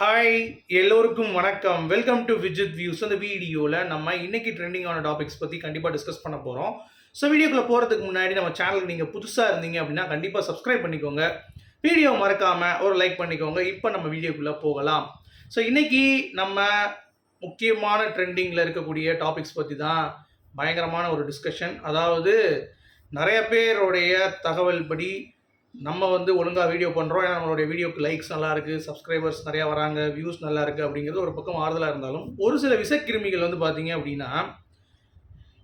Hi எல்லோருக்கும் வணக்கம். Welcome to Vijith views அந்த வீடியோவில் நம்ம இன்னைக்கு ட்ரெண்டிங்கான டாபிக்ஸ் பற்றி கண்டிப்பாக டிஸ்கஸ் பண்ண போகிறோம் ஸோ வீடியோக்குள்ளே போகிறதுக்கு முன்னாடி நம்ம சேனலுக்கு நீங்கள் புதுசாக இருந்தீங்க அப்படின்னா கண்டிப்பாக சப்ஸ்கிரைப் பண்ணிக்கோங்க. வீடியோ மறக்காமல் ஒரு லைக் பண்ணிக்கோங்க. இப்போ நம்ம வீடியோக்குள்ளே போகலாம். ஸோ இன்றைக்கி நம்ம முக்கியமான ட்ரெண்டிங்கில் இருக்கக்கூடிய டாபிக்ஸ் பற்றி தான் பயங்கரமான ஒரு டிஸ்கஷன் அதாவது நிறைய பேருடைய தகவல் படி நம்ம வந்து ஒழுங்காக வீடியோ பண்ணுறோம் ஏன்னா நம்மளுடைய வீடியோக்கு லைக்ஸ் நல்லா இருக்குது சப்ஸ்கிரைபர்ஸ் நிறையா வராங்க வியூஸ் நல்லா இருக்குது அப்படிங்கிறது ஒரு பக்கம் ஆறுதலாக இருந்தாலும் ஒரு சில விசக்கிருமிகள் வந்து பார்த்தீங்க அப்படின்னா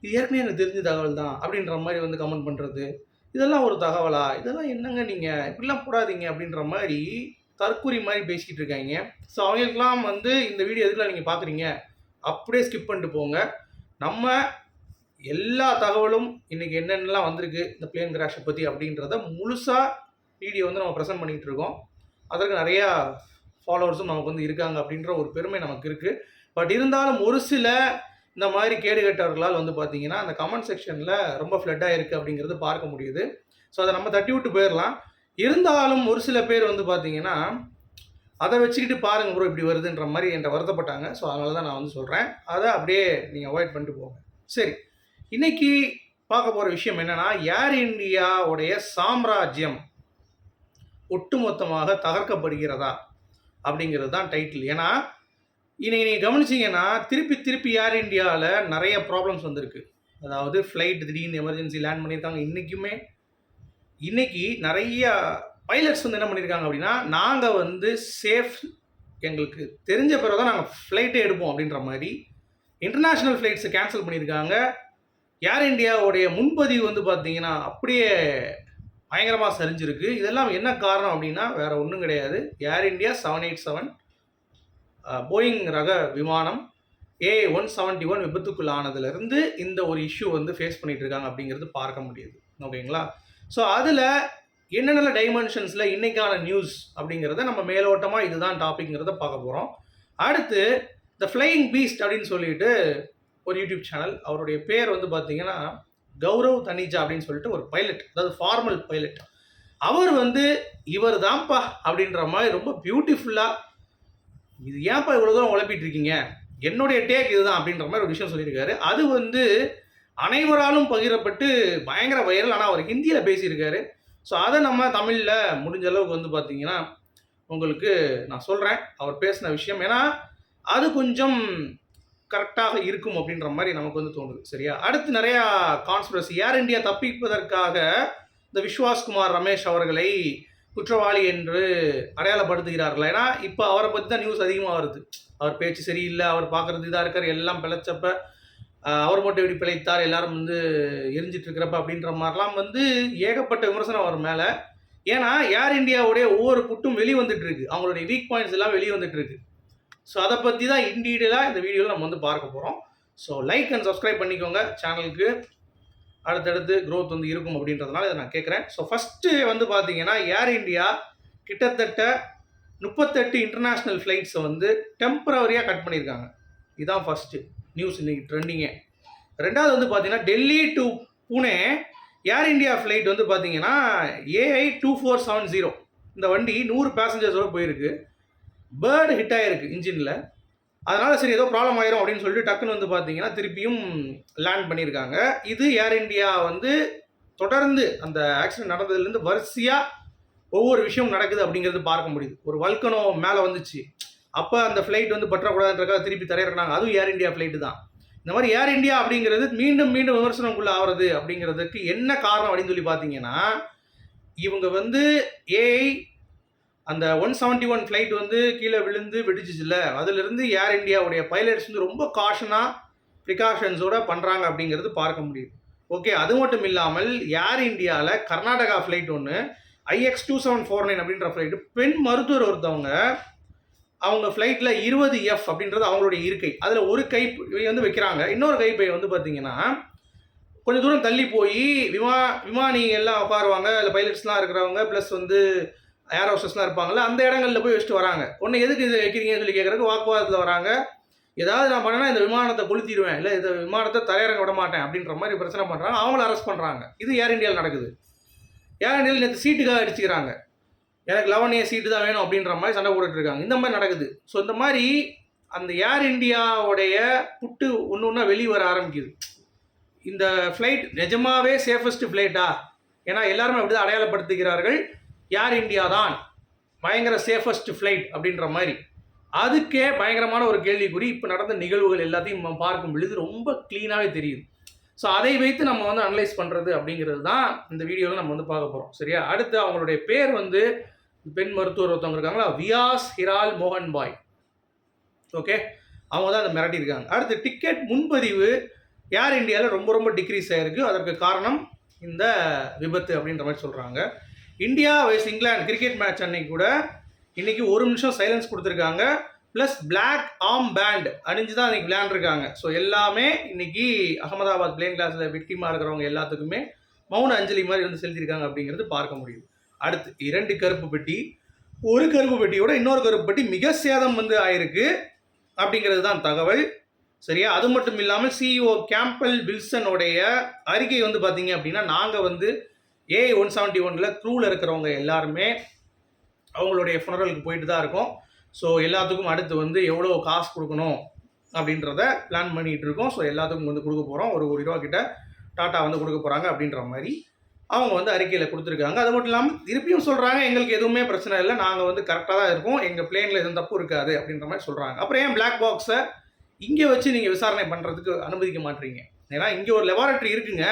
இது ஏற்கனவே எனக்கு தெரிஞ்ச தகவல் தான் அப்படின்ற மாதிரி வந்து கமெண்ட் பண்ணுறது இதெல்லாம் ஒரு தகவலா? இதெல்லாம் என்னங்க நீங்கள் இப்படிலாம் போடாதீங்க அப்படின்ற மாதிரி தற்கூரி மாதிரி பேசிக்கிட்டு இருக்காங்க. ஸோ அவங்களுக்குலாம் வந்து இந்த வீடியோ எதுக்குலாம் நீங்கள் பார்க்குறீங்க அப்படியே ஸ்கிப் பண்ணிட்டு போங்க. நம்ம எல்லா தகவலும் இன்றைக்கி என்னென்னலாம் வந்திருக்கு இந்த பிளேன் கிராஷை பற்றி அப்படின்றத முழுசாக வீடியோ வந்து நம்ம ப்ரெசென்ட் பண்ணிகிட்டு இருக்கோம் அதற்கு நிறையா ஃபாலோவர்ஸும் நமக்கு வந்து இருக்காங்க அப்படின்ற ஒரு பெருமை நமக்கு இருக்குது பட் இருந்தாலும் ஒரு சில இந்த மாதிரி கேடுகட்டவர்களால் வந்து பார்த்தீங்கன்னா அந்த கமெண்ட் செக்ஷனில் ரொம்ப ஃப்ளட்டாக இருக்குது அப்படிங்கிறது பார்க்க முடியுது. ஸோ அதை நம்ம தட்டி விட்டு போயிடலாம். இருந்தாலும் ஒரு சில பேர் வந்து பார்த்தீங்கன்னா அதை வச்சுக்கிட்டு பாருங்க ப்ரோ இப்படி வருதுன்ற மாதிரி என்கிட்ட வருத்தப்பட்டாங்க. ஸோ அதனால தான் நான் வந்து சொல்கிறேன் அதை அப்படியே நீங்கள் அவாய்ட் பண்ணிட்டு போங்க. சரி. இன்னைக்கு பார்க்க போகிற விஷயம் என்னன்னா ஏர் இந்தியாவுடைய சாம்ராஜ்யம். ஒட்டுமொத்தமாக தகர்க்கப்படுகிறதா? அப்படிங்கிறது தான் டைட்டில் ஏன்னா இன்னைக்கு நீங்கள் கவனிச்சிங்கன்னா திருப்பி திருப்பி ஏர் இந்தியாவில் நிறைய ப்ராப்ளம்ஸ் வந்திருக்கு. அதாவது ஃப்ளைட் திடீர்னு எமர்ஜென்சி லேண்ட் பண்ணியிருக்காங்க. இன்றைக்குமே இன்றைக்கி நிறைய பைலட்ஸ் வந்து என்ன பண்ணியிருக்காங்க அப்படின்னா நாங்கள் வந்து சேஃப் எங்களுக்கு தெரிஞ்ச பிறகு தான் நாங்கள் ஃப்ளைட்டே எடுப்போம் அப்படின்ற மாதிரி இன்டர்நேஷ்னல் ஃப்ளைட்ஸை கேன்சல் பண்ணியிருக்காங்க. ஏர் இண்டியாவுடைய முன்பதிவு வந்து பார்த்தீங்கன்னா அப்படியே பயங்கரமாக சரிஞ்சிருக்கு. இதெல்லாம் என்ன காரணம் அப்படின்னா வேறு ஒன்றும் கிடையாது. Air India seven eight seven Boeing ரக விமானம் ஏ ஒன் செவன்ட்டி ஒன் விபத்துக்குள்ளானதுலேருந்து இந்த ஒரு இஷ்யூ வந்து ஃபேஸ் பண்ணிட்டு இருக்காங்க அப்படிங்கிறது பார்க்க முடியுது. ஓகேங்களா? ஸோ அதில் என்னென்ன டைமென்ஷன்ஸில் இன்றைக்கான நியூஸ் அப்படிங்கிறத நம்ம மேலோட்டமாக இதுதான் டாபிக்ங்கிறத பார்க்க போகிறோம் அடுத்து த ஃப்ளையிங் பீஸ்ட் அப்படின்னு சொல்லிட்டு ஒரு யூடியூப் சேனல் அவருடைய பேர் வந்து பார்த்தீங்கன்னா கௌரவ் தனிஜா அப்படின்னு சொல்லிட்டு ஒரு பைலட் அதாவது ஃபார்மல் பைலட் அவர் வந்து இவர் தான்ப்பா அப்படின்ற மாதிரி ரொம்ப பியூட்டிஃபுல்லாக இது ஏன்ப்பா இவ்வளோ தூரம் உழப்பிட்டு இருக்கீங்க என்னுடைய டேக் இதுதான் அப்படின்ற மாதிரி ஒரு விஷயம் சொல்லியிருக்காரு. அது வந்து அனைவராலும் பகிரப்பட்டு பயங்கர வைரல் ஆனால் அவர் ஹிந்தியில் பேசியிருக்காரு. ஸோ அதை நம்ம தமிழில் முடிஞ்ச அளவுக்கு வந்து பார்த்தீங்கன்னா உங்களுக்கு நான் சொல்கிறேன் அவர் பேசின விஷயம். ஏன்னா அது கொஞ்சம் கரெக்டாக இருக்கும் அப்படின்ற மாதிரி நமக்கு வந்து தோணுது சரியா? அடுத்து நிறையா கான்ஸ்பிரசி ஏர் இந்தியா தப்பிப்பதற்காக இந்த விஸ்வாஸ்குமார் ரமேஷ் அவர்களை குற்றவாளி என்று அடையாளப்படுத்துகிறார்கள். ஏன்னா இப்போ அவரை பற்றி தான் நியூஸ் அதிகமாக வருது. அவர் பேச்சு சரியில்லை அவர் பார்க்குறது இதாக இருக்கார் எல்லாம் பிழைச்சப்ப அவர் மட்டும் எப்படி பிழைத்தார் எல்லாரும் வந்து எரிஞ்சிட்டு இருக்கிறப்ப அப்படின்ற மாதிரிலாம் வந்து ஏகப்பட்ட விமர்சனம் அவர் மேலே. ஏன்னா ஏர் இந்தியாவுடைய ஒவ்வொரு புட்டும் வெளியே வந்துட்டு இருக்கு. அவங்களுடைய வீக் பாயிண்ட்ஸ் எல்லாம் வெளியே வந்துட்டு இருக்கு. ஸோ அதை பற்றி தான் இன்டீடெயிலாக இந்த வீடியோவில் நம்ம வந்து பார்க்க போகிறோம் ஸோ லைக் அண்ட் சப்ஸ்கிரைப் பண்ணிக்கோங்க. சேனலுக்கு அடுத்தடுத்து க்ரோத் வந்து இருக்கும் அப்படின்றதுனால இதை நான் கேட்குறேன் ஸோ ஃபஸ்ட்டு வந்து பார்த்தீங்கன்னா ஏர் இந்தியா கிட்டத்தட்ட முப்பத்தெட்டு இன்டர்நேஷ்னல் ஃப்ளைட்ஸை வந்து டெம்பரவரியாக கட் பண்ணியிருக்காங்க. இதுதான் ஃபஸ்ட்டு நியூஸ் இன்னைக்கு ட்ரெண்டிங்கே ரெண்டாவது வந்து பார்த்தீங்கன்னா Delhi to Pune air India flight வந்து பார்த்தீங்கன்னா AI two four seven zero இந்த வண்டி நூறு பேசஞ்சர்ஸோட போயிருக்கு. பேர்டு ஹிட் ஆகிருக்கு இன்ஜினில் அதனால் சரி ஏதோ ப்ராப்ளம் ஆயிரும் அப்படின்னு சொல்லிட்டு டக்குன்னு வந்து பார்த்தீங்கன்னா திருப்பியும் லேண்ட் பண்ணியிருக்காங்க இது ஏர் இந்தியா வந்து தொடர்ந்து அந்த ஆக்சிடென்ட் நடந்ததுலேருந்து வரிசையாக ஒவ்வொரு விஷயம் நடக்குது அப்படிங்கிறது பார்க்க முடியுது. ஒரு வல்கனோ மேலே வந்துச்சு. அப்போ அந்த ஃப்ளைட் வந்து பற்றக்கூடாதுன்றக்காக திருப்பி தரையிறக்குனாங்க. அதுவும் ஏர் இந்தியா ஃப்ளைட்டு தான். இந்த மாதிரி ஏர் இந்தியா அப்படிங்கிறது மீண்டும் மீண்டும் விமர்சனக்குள்ள ஆகிறது அப்படிங்கிறதுக்கு என்ன காரணம் அப்படின்னு சொல்லி பார்த்தீங்கன்னா இவங்க வந்து ஏஐ அந்த ஒன் செவன்ட்டி ஒன் ஃப்ளைட் வந்து கீழே விழுந்து வெடிச்சிச்சுல அதுலேருந்து ஏர் இந்தியாவுடைய பைலட்ஸ் வந்து ரொம்ப காஷனாக ப்ரிகாஷன்ஸோட பண்ணுறாங்க அப்படிங்கிறது பார்க்க முடியுது. ஓகே அது மட்டும் இல்லாமல் ஏர் இந்தியாவில் கர்நாடகா ஃப்ளைட் ஒன்று IX two seven four nine அப்படின்ற ஃப்ளைட்டு பெண் மருத்துவர் ஒருத்தவங்க அவங்க ஃப்ளைட்டில் இருபது எஃப் அப்படின்றது அவங்களுடைய இருக்கை. அதில் ஒரு கை வந்து வைக்கிறாங்க. இன்னொரு கைப்பை வந்து பார்த்தீங்கன்னா கொஞ்சம் தூரம் தள்ளி போய் விமா விமானி எல்லாம் உட்காருவாங்க. அதில் பைலட்ஸ்லாம் இருக்கிறவங்க ப்ளஸ் வந்து ஏர் ஹோஸ்டஸ்லாம் இருப்பாங்கல்ல அந்த இடங்களில் போய் வச்சுட்டு வராங்க. ஒன்று எதுக்கு இது வைக்கிறீங்கன்னு சொல்லி கேட்குறதுக்கு வாக்குவாதத்தில் வராங்க. ஏதாவது நான் பண்ணேன்னா இந்த விமானத்தை கொளுத்திடுவேன். இல்லை இந்த விமானத்தை தரையிறங்க விட மாட்டேன். அப்படின்ற மாதிரி பிரச்சனை பண்ணுறாங்க அவங்கள அரெஸ்ட் பண்ணுறாங்க இது ஏர் இந்தியாவில் நடக்குது. ஏர் இந்தியாவில் நேற்று சீட்டுக்காக அடிச்சுக்கிறாங்க. எனக்கு லெவன் ஏ சீட்டு தான் வேணும் அப்படின்ற மாதிரி சண்டை போட்டுட்டு இருக்காங்க. இந்த மாதிரி நடக்குது. ஸோ இந்த மாதிரி அந்த ஏர் இண்டியாவுடைய புட்டு ஒன்று ஒன்றா வெளியே வர ஆரம்பிக்குது. இந்த ஃப்ளைட் நிஜமாவே சேஃபஸ்ட் ஃப்ளைட்டா ஏன்னா எல்லாருமே அப்படி தான் அடையாளப்படுத்துகிறார்கள். ஏர் இந்தியா தான் பயங்கர சேஃபஸ்ட் ஃப்ளைட் அப்படின்ற மாதிரி. அதுக்கே பயங்கரமான ஒரு கேள்விக்குறி இப்போ நடந்த நிகழ்வுகள் எல்லாத்தையும் நம்ம பார்க்கும் பொழுது ரொம்ப க்ளீனாகவே தெரியுது. ஸோ அதை வைத்து நம்ம வந்து அனலைஸ் பண்ணுறது அப்படிங்கிறது தான் இந்த வீடியோவில் நம்ம வந்து பார்க்க போகிறோம் சரியா? அடுத்து அவங்களுடைய பேர் வந்து பெண் மருத்துவர் ஒருத்தவங்க இருக்காங்களா? வியாஸ் ஹிரால் மோகன் பாய் ஓகே அவங்க தான் அதை மிரட்டியிருக்காங்க. அடுத்து டிக்கெட் முன்பதிவு ஏர் இந்தியாவில் ரொம்ப ரொம்ப டிக்ரீஸ் ஆகிருக்கு அதற்கு காரணம் இந்த விபத்து அப்படின்ற மாதிரி சொல்கிறாங்க India vice England cricket match அன்னைக்கு கூட இன்னைக்கு ஒரு நிமிஷம் சைலன்ஸ் கொடுத்துருக்காங்க. ப்ளஸ் பிளாக் ஆம் பேண்ட் அணிஞ்சு தான் இன்றைக்கி விளையாண்டுருக்காங்க. ஸோ எல்லாமே இன்னைக்கு அகமதாபாத் பிளேன் கிளாஸில் விக்டிமாக இருக்கிறவங்க எல்லாத்துக்குமே மௌன அஞ்சலி மாதிரி வந்து செலுத்தியிருக்காங்க அப்படிங்கிறது பார்க்க முடியுது. அடுத்து இரண்டு கருப்பு பெட்டி. ஒரு கருப்பு பெட்டியோட இன்னொரு கருப்பு பெட்டி மிக சேதம் வந்து ஆயிருக்கு அப்படிங்கிறது தான் தகவல். சரியா? அது மட்டும் இல்லாமல் சிஇஓ கேம்பல் வில்சனுடைய அறிக்கை வந்து பார்த்தீங்க அப்படின்னா நாங்கள் வந்து ஏ ஒன் செவன்ட்டி ஒனில் க்ரூவில் இருக்கிறவங்க எல்லாருமே அவங்களுடைய ஃபுனரலுக்கு போயிட்டு தான் இருக்கோம். ஸோ எல்லாத்துக்கும் அடுத்து வந்து எவ்வளோ காசு கொடுக்கணும் அப்படின்றத பிளான் பண்ணிகிட்டு இருக்கோம். ஸோ எல்லாத்துக்கும் வந்து கொடுக்க போகிறோம் ஒரு கோடி ரூபா கிட்ட டாட்டா வந்து கொடுக்க போகிறாங்க அப்படின்ற மாதிரி அவங்க வந்து அறிக்கையில் கொடுத்துருக்காங்க. அது மட்டும் இல்லாமல் திருப்பியும் சொல்கிறாங்க எங்களுக்கு எதுவுமே பிரச்சனை இல்லை. நாங்கள் வந்து கரெக்டாக தான் இருக்கோம். எங்கள் பிளேனில் எதுவும் தப்பு இருக்காது அப்படின்ற மாதிரி சொல்கிறாங்க அப்புறம் ஏன் பிளாக் பாக்ஸை இங்கே வச்சு நீங்கள் விசாரணை பண்ணுறதுக்கு அனுமதிக்க மாட்டீங்க? ஏன்னா இங்கே ஒரு லெபார்ட்ரி இருக்குங்க.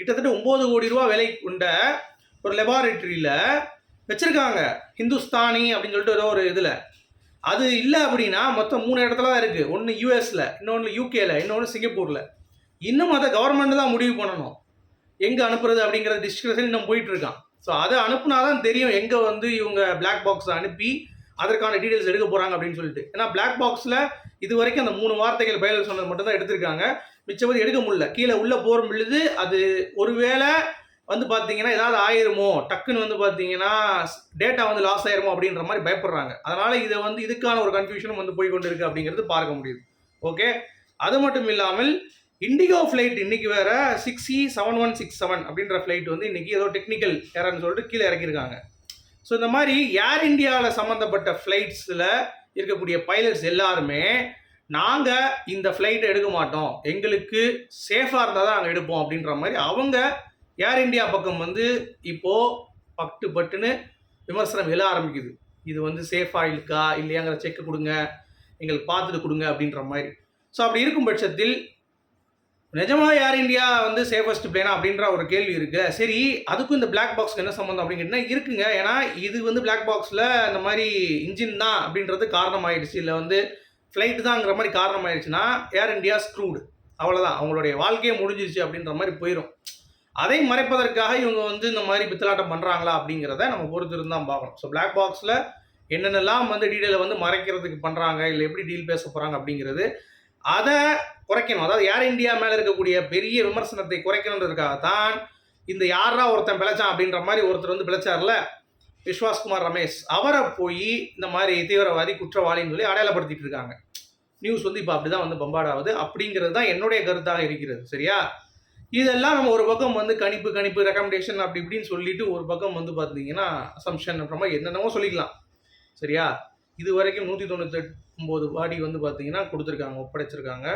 கிட்டத்தட்ட ஒம்பது கோடி ரூபா விலை கொண்ட ஒரு லெபார்டரியில் வச்சுருக்காங்க. ஹிந்துஸ்தானி அப்படின்னு சொல்லிட்டு ஏதோ ஒரு இதில். அது இல்லை அப்படின்னா மொத்தம் மூணு இடத்துல தான் இருக்குது ஒன்று யூஎஸில் இன்னொன்று யூகேல இன்னொன்று சிங்கப்பூரில் இன்னும் அதை கவர்மெண்ட் தான் முடிவு பண்ணணும். எங்கே அனுப்புறது அப்படிங்கிற டிஸ்கஷன் இன்னும் போயிட்டுருக்கான் ஸோ அதை அனுப்புனா தான் தெரியும் எங்கே வந்து இவங்க பிளாக் பாக்ஸை அனுப்பி அதற்கான டீடைல்ஸ் எடுக்க போகிறாங்க அப்படின்னு சொல்லிட்டு. ஏன்னா பிளாக் பாக்ஸில் இது வரைக்கும் அந்த மூணு வார்த்தைகள் பயல் சொன்னது மட்டும் தான் எடுத்திருக்காங்க. மிச்சபடி எடுக்க முடியல. கீழே உள்ளே போகிற பொழுது அது ஒருவேளை வந்து பார்த்தீங்கன்னா ஏதாவது ஆயிருமோ டக்குன்னு வந்து பார்த்தீங்கன்னா டேட்டா வந்து லாஸ் ஆயிருமோ அப்படின்ற மாதிரி பயப்படுறாங்க. அதனால் இதை வந்து இதுக்கான ஒரு கன்ஃபியூஷனும் வந்து போய் கொண்டு இருக்குது அப்படிங்கிறது பார்க்க முடியுது. ஓகே அது மட்டும் இல்லாமல் இண்டிகோ ஃப்ளைட் இன்னைக்கு வேற six E seven one six seven அப்படின்ற ஃப்ளைட் வந்து இன்னைக்கு ஏதோ டெக்னிக்கல் ஏர்னு சொல்லிட்டு கீழே இறக்கியிருக்காங்க. ஸோ இந்த மாதிரி ஏர் இந்தியாவில் சம்மந்தப்பட்ட ஃப்ளைட்ஸில் இருக்கக்கூடிய பைலட்ஸ் எல்லாருமே நாங்கள் இந்த ஃப்ளைட்டை எடுக்க மாட்டோம். எங்களுக்கு சேஃபாக இருந்தால் தான் நாங்கள் எடுப்போம் அப்படின்ற மாதிரி அவங்க ஏர் இந்தியா பக்கம் வந்து இப்போது பட்டு பட்டுன்னு விமர்சனம் எழ ஆரம்பிக்குது. இது வந்து சேஃபாக இருக்கா? இல்லையாங்கிற செக் கொடுங்க. எங்களுக்கு பார்த்துட்டு கொடுங்க அப்படின்ற மாதிரி. ஸோ அப்படி இருக்கும் பட்சத்தில் நிஜமாக ஏர் இந்தியா வந்து சேஃபஸ்ட் பிளேனா அப்படின்ற ஒரு கேள்வி இருக்குது சரி அதுக்கும் இந்த பிளாக் பாக்ஸ்க்கு என்ன சம்மந்தம் அப்படின்னு கேட்டால் இருக்குங்க. ஏன்னா இது வந்து பிளாக் பாக்ஸில் இந்த மாதிரி இன்ஜின் தான் அப்படின்றது காரணம் ஆயிடுச்சு இல்லை வந்து ஃப்ளைட்டு தாங்கிற மாதிரி காரணம் ஆயிடுச்சுன்னா ஏர் இந்தியா ஸ்க்ரூடு அவ்வளோதான் அவங்களுடைய வாழ்க்கையே முடிஞ்சிருச்சு அப்படின்ற மாதிரி போயிடும் அதை மறைப்பதற்காக இவங்க வந்து இந்த மாதிரி பித்தலாட்டம் பண்ணுறாங்களா அப்படிங்கிறத நம்ம பொறுத்து இருந்து தான் பார்க்கணும். ஸோ பிளாக் பாக்ஸில் என்னென்னலாம் வந்து டீட்டெயிலை வந்து மறைக்கிறதுக்கு பண்ணுறாங்க இல்லை எப்படி டீல் பேச போகிறாங்க அப்படிங்கிறது அதை குறைக்கணும். அதாவது ஏர் இந்தியா மேலே இருக்கக்கூடிய பெரிய விமர்சனத்தை குறைக்கணுன்றதுக்காக தான் இந்த யாரா ஒருத்தன் பிழைச்சான் அப்படின்ற மாதிரி ஒருத்தர் வந்து பிழைச்சார்ல? விஸ்வாஸ்குமார் ரமேஷ் அவரை போய் இந்த மாதிரி தீவிரவாதி குற்றவாளின்னு சொல்லி அடையாளப்படுத்திட்டு இருக்காங்க. நியூஸ் வந்து இப்போ அப்படி தான் வந்து பம்பாட் ஆகுது. அப்படிங்கிறது தான் என்னுடைய கருத்தாக இருக்கிறது. சரியா? இதெல்லாம் நம்ம ஒரு பக்கம் வந்து கணிப்பு கணிப்பு ரெக்கமெண்டேஷன் அப்படி இப்படின்னு சொல்லிட்டு ஒரு பக்கம் வந்து பார்த்தீங்கன்னா அசம்ஷன் அப்புறமா என்னென்னமோ சொல்லிக்கலாம். சரியா? இது வரைக்கும் நூற்றி தொண்ணூற்றி ஒம்பது பாடி வந்து பார்த்தீங்கன்னா கொடுத்துருக்காங்க ஒப்படைச்சிருக்காங்க.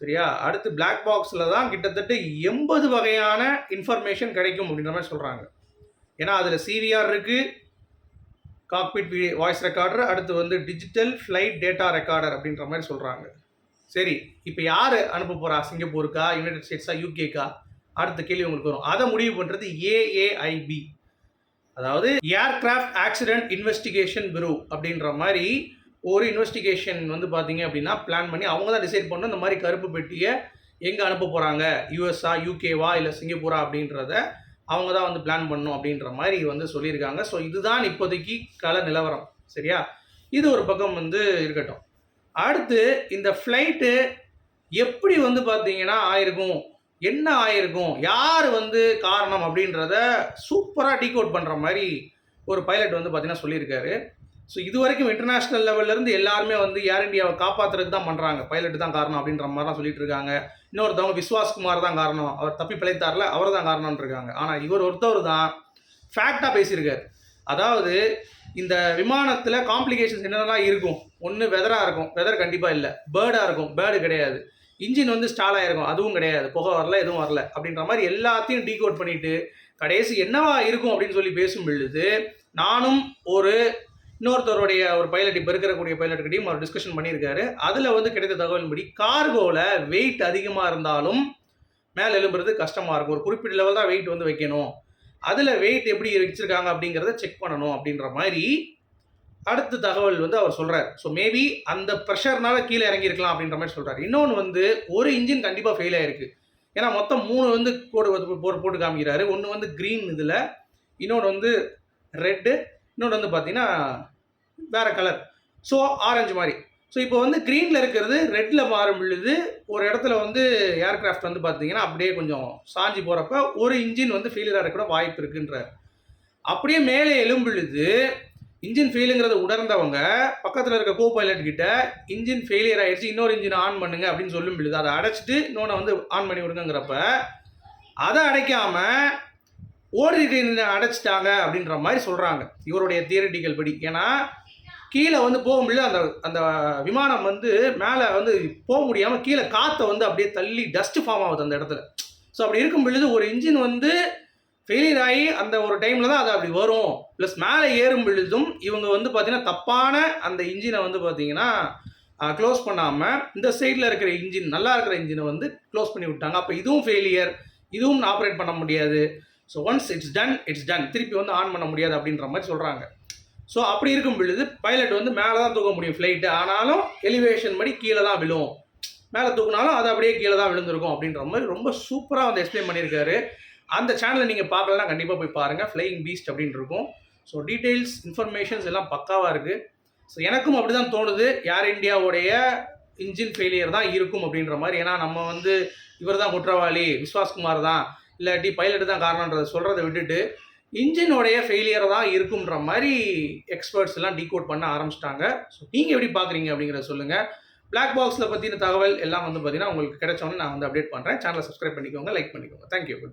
சரியா? அடுத்து பிளாக் பாக்ஸில் தான் கிட்டத்தட்ட எண்பது வகையான இன்ஃபர்மேஷன் கிடைக்கும் அப்படின்ற மாதிரி சொல்கிறாங்க ஏன்னா அதில் சிவிஆர் இருக்குது காக்பிட் வாய்ஸ் ரெக்கார்டர் அடுத்து வந்து டிஜிட்டல் ஃப்ளைட் டேட்டா ரெக்கார்டர் அப்படின்ற மாதிரி சொல்கிறாங்க சரி இப்போ யார் அனுப்ப போகிறா சிங்கப்பூருக்கா? யுனைடெட் ஸ்டேட்ஸா யூகேக்கா அடுத்த கேள்வி உங்களுக்கு வரும். அதை முடிவு பண்ணுறது ஏஏஐபி அதாவது ஏர்கிராஃப்ட் ஆக்சிடென்ட் இன்வெஸ்டிகேஷன் பியூரோ அப்படின்ற மாதிரி ஒரு இன்வெஸ்டிகேஷன் வந்து பார்த்தீங்க அப்படின்னா பிளான் பண்ணி அவங்க தான் டிசைட் பண்ணணும் இந்த மாதிரி கருப்பு பெட்டியை எங்கே அனுப்ப போகிறாங்க யூஎஸ்ஆ யூகேவா இல்லை சிங்கப்பூரா அப்படின்றத அவங்க தான் வந்து பிளான் பண்ணும் அப்படின்ற மாதிரி வந்து சொல்லியிருக்காங்க. ஸோ இதுதான் இப்போதைக்கு கால நிலவரம். சரியா? இது ஒரு பக்கம் வந்து இருக்கட்டும். அடுத்து இந்த ஃப்ளைட்டு எப்படி வந்து பார்த்தீங்கன்னா ஆயிருக்கும்? என்ன ஆயிருக்கும்? யார் வந்து காரணம் அப்படின்றத சூப்பராக டீக் அவுட் பண்ணுற மாதிரி ஒரு பைலட் வந்து பார்த்தீங்கன்னா சொல்லியிருக்காரு. ஸோ இது வரைக்கும் இன்டர்நேஷ்னல் லெவல்லேருந்து எல்லாருமே வந்து ஏர் இண்டியாவை காப்பாற்றுறதுக்கு தான் பண்ணுறாங்க பைலட் தான் காரணம் அப்படின்ற மாதிரிலாம் சொல்லிட்டு இருக்காங்க. இன்னொருத்தவங்க விஸ்வாஸ்குமார் தான் காரணம். அவர் தப்பி பிழைத்தார்ல அவர் தான் காரணம்னு இருக்காங்க. ஆனால் இவர் ஒருத்தவர் தான் ஃபேக்டாக பேசியிருக்கார். அதாவது இந்த விமானத்தில் காம்ப்ளிகேஷன்ஸ் என்னென்னலாம் இருக்கும்? ஒன்று வெதராக இருக்கும். வெதர் கண்டிப்பாக இல்லை. பேர்டாக இருக்கும். பேர்டு கிடையாது. இன்ஜின் வந்து ஸ்டால் ஆகிருக்கும் அதுவும் கிடையாது. புகை வரல எதுவும் வரல. அப்படின்ற மாதிரி எல்லாத்தையும் டீகோட் பண்ணிவிட்டு கடைசி என்னவா இருக்கும் அப்படின்னு சொல்லி பேசும் பொழுது நானும் ஒரு இன்னொருத்தருடைய ஒரு பைலட் இப்போ இருக்கக்கூடிய பைலட்கிட்டையும் அவர் டிஸ்கஷன் பண்ணியிருக்காரு. அதில் வந்து கிடைத்த தகவலின்படி கார்கோவில் வெயிட் அதிகமாக இருந்தாலும் மேலே எழும்புறது கஷ்டமாக இருக்கும். ஒரு குறிப்பிட்ட லெவல் தான் வெயிட் வந்து வைக்கணும். அதில் வெயிட் எப்படி வச்சுருக்காங்க அப்படிங்கிறத செக் பண்ணணும் அப்படின்ற மாதிரி அடுத்த தகவல் வந்து அவர் சொல்கிறார் ஸோ மேபி அந்த ப்ரெஷர்னால கீழே இறங்கியிருக்கலாம் அப்படின்ற மாதிரி சொல்கிறார் இன்னொன்று வந்து ஒரு இன்ஜின் கண்டிப்பாக ஃபெயில் ஆயிருக்கு. ஏன்னா மொத்தம் மூணு வந்து கோடு வந்து போட்டு காமிக்கிறாரு. ஒன்று வந்து க்ரீன் இதில் இன்னொன்று வந்து ரெட்டு இன்னொன்று வந்து பார்த்தீங்கன்னா வேறு கலர் ஸோ ஆரஞ்சு மாதிரி. ஸோ இப்போ வந்து க்ரீனில் இருக்கிறது ரெட்டில் மாறும் பொழுது ஒரு இடத்துல வந்து ஏர்க்ராஃப்ட் வந்து பார்த்தீங்கன்னா அப்படியே கொஞ்சம் சாஞ்சி போகிறப்ப ஒரு இன்ஜின் வந்து ஃபெயிலியர் ஆகிற வாய்ப்பு இருக்குன்றார் அப்படியே மேலே எழும் பொழுது இன்ஜின் ஃபெயிலுங்கிறத உணர்ந்தவங்க பக்கத்தில் இருக்க கோ பைலட் கிட்ட இன்ஜின் ஃபெயிலியர் ஆகிடுச்சு இன்னொரு இன்ஜின் ஆன் பண்ணுங்க அப்படின்னு சொல்லும் பொழுது அதை அடைச்சிட்டு இன்னொன்று வந்து ஆன் பண்ணி விடுங்கிறப்ப அதை அடைக்காமல் ஓடிட்டு அடைச்சிட்டாங்க அப்படின்ற மாதிரி சொல்கிறாங்க இவருடைய தியரட்டிக்கல் படி. ஏன்னா கீழே வந்து போக முடியல. அந்த அந்த விமானம் வந்து மேலே வந்து போக முடியாமல் கீழே காற்றை வந்து அப்படியே தள்ளி டஸ்ட் ஃபார்ம் ஆகுது அந்த இடத்துல. ஸோ அப்படி இருக்கும் பொழுது ஒரு இன்ஜின் வந்து ஃபெயிலியர் ஆகி அந்த ஒரு டைமில் தான் அது அப்படி வரும். ப்ளஸ் மேலே ஏறும் பொழுதும் இவங்க வந்து பார்த்தீங்கன்னா தப்பான அந்த இன்ஜினை வந்து பார்த்தீங்கன்னா க்ளோஸ் பண்ணாமல் இந்த சைடில் இருக்கிற இன்ஜின் நல்லா இருக்கிற இன்ஜினை வந்து க்ளோஸ் பண்ணி விட்டாங்க. அப்போ இதுவும் ஃபெயிலியர் இதுவும் ஆப்ரேட் பண்ண முடியாது. So once it's done it's done திருப்பி வந்து ஆன் பண்ண முடியாது அப்படின்ற மாதிரி சொல்கிறாங்க ஸோ அப்படி இருக்கும் பொழுது பைலட் வந்து மேலே தான் தூக்க முடியும் ஃப்ளைட்டு ஆனாலும் எலிவேஷன் படி கீழே தான் விழும். மேலே தூக்குனாலும் அது அப்படியே கீழே தான் விழுந்திருக்கும் அப்படின்ற மாதிரி ரொம்ப சூப்பராக வந்து எக்ஸ்பிளைன் பண்ணியிருக்காரு. அந்த சேனலை நீங்கள் பார்க்கலன்னா கண்டிப்பாக போய் பாருங்கள் ஃப்ளையிங் பீஸ்ட் அப்படின்னு இருக்கும். ஸோ டீட்டெயில்ஸ் இன்ஃபர்மேஷன்ஸ் எல்லாம் பக்காவாக இருக்குது ஸோ எனக்கும் அப்படி தான் தோணுது. ஏர் இந்தியாவுடைய இன்ஜின் ஃபெயிலியர் தான் இருக்கும் அப்படின்ற மாதிரி. ஏன்னா நம்ம வந்து இவர் தான் குற்றவாளி. விஸ்வாஸ்குமார் தான் இல்லாட்டி பைலட் தான் காரணன்றதை சொல்கிறத விட்டுட்டு இன்ஜினோடைய ஃபெயிலியர் தான் இருக்குன்ற மாதிரி எக்ஸ்பர்ட்ஸ் எல்லாம் டீகோட் பண்ண ஆரம்பிச்சிட்டாங்க. ஸோ நீங்கள் எப்படி பார்க்குறீங்க அப்படிங்கிறத சொல்லுங்கள் பிளாக் பாக்ஸில் பற்றின தகவல் எல்லாம் வந்து பார்த்தீங்கன்னா உங்களுக்கு கிடைச்சோன்னு நான் வந்து அப்டேட் பண்ணுறேன் சேனலை சப்ஸ்கிரைப் பண்ணிக்கோங்க லைக் பண்ணிக்கோங்க. Thank you good bye